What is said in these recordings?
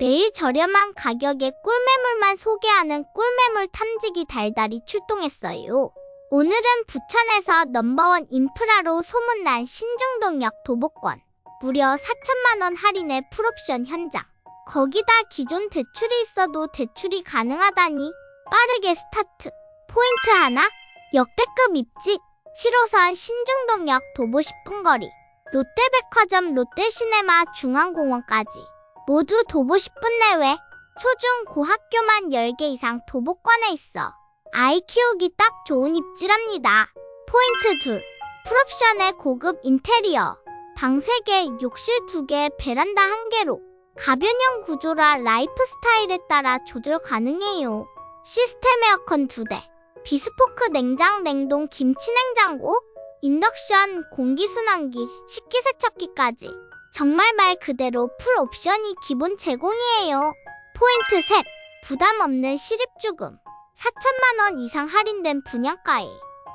매일 저렴한 가격에 꿀매물만 소개하는 꿀매물 탐지기 달달이 출동했어요. 오늘은 부천에서 넘버원 인프라로 소문난 신중동역 도보권. 무려 4천만원 할인의 풀옵션 현장. 거기다 기존 대출이 있어도 대출이 가능하다니 빠르게 스타트. 포인트 하나? 역대급 입지. 7호선 신중동역 도보 10분 거리. 롯데백화점 롯데시네마 중앙공원까지. 모두 도보 10분 내외. 초중 고학교만 10개 이상 도보권에 있어. 아이 키우기 딱 좋은 입지랍니다. 포인트 둘. 풀옵션의 고급 인테리어. 방 3개, 욕실 2개, 베란다 1개로. 가변형 구조라 라이프 스타일에 따라 조절 가능해요. 시스템 에어컨 2대. 비스포크 냉장, 냉동, 김치 냉장고. 인덕션, 공기순환기, 식기세척기까지. 정말 말 그대로 풀 옵션이 기본 제공이에요. 포인트 셋. 부담 없는 실입주금. 4천만 원 이상 할인된 분양가에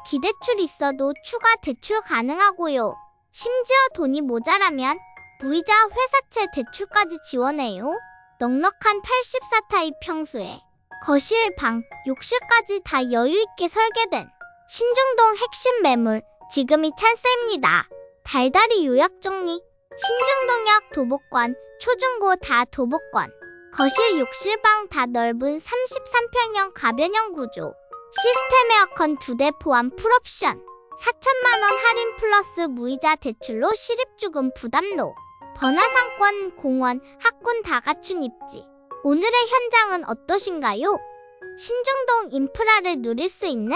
기대출 있어도 추가 대출 가능하고요. 심지어 돈이 모자라면 무이자 회사채 대출까지 지원해요. 넉넉한 84타입 평수에 거실, 방, 욕실까지 다 여유있게 설계된 신중동 핵심 매물 지금이 찬스입니다. 달달이 요약 정리 신중동역 도보권 초중고 다 도보권 거실 욕실 방 다 넓은 33평형 가변형 구조. 시스템 에어컨 2대 포함 풀옵션. 4천만원 할인 플러스 무이자 대출로 실입주금 부담로. 번화상권, 공원, 학군 다 갖춘 입지. 오늘의 현장은 어떠신가요? 신중동 인프라를 누릴 수 있는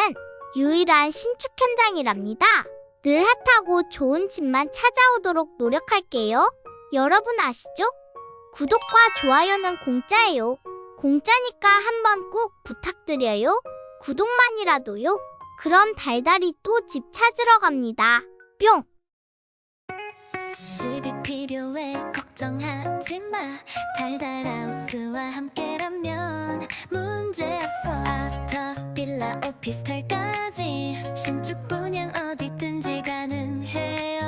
유일한 신축 현장이랍니다. 늘 핫하고 좋은 집만 찾아오도록 노력할게요. 여러분 아시죠? 구독과 좋아요는 공짜예요. 공짜니까 한번 꾹 부탁드려요. 구독만이라도요. 그럼 달달이 또 집 찾으러 갑니다. 뿅! 집이 필요해 걱정하지 마 달달하우스와 함께 오피스텔까지 신축 분양 어디든지 가능해요.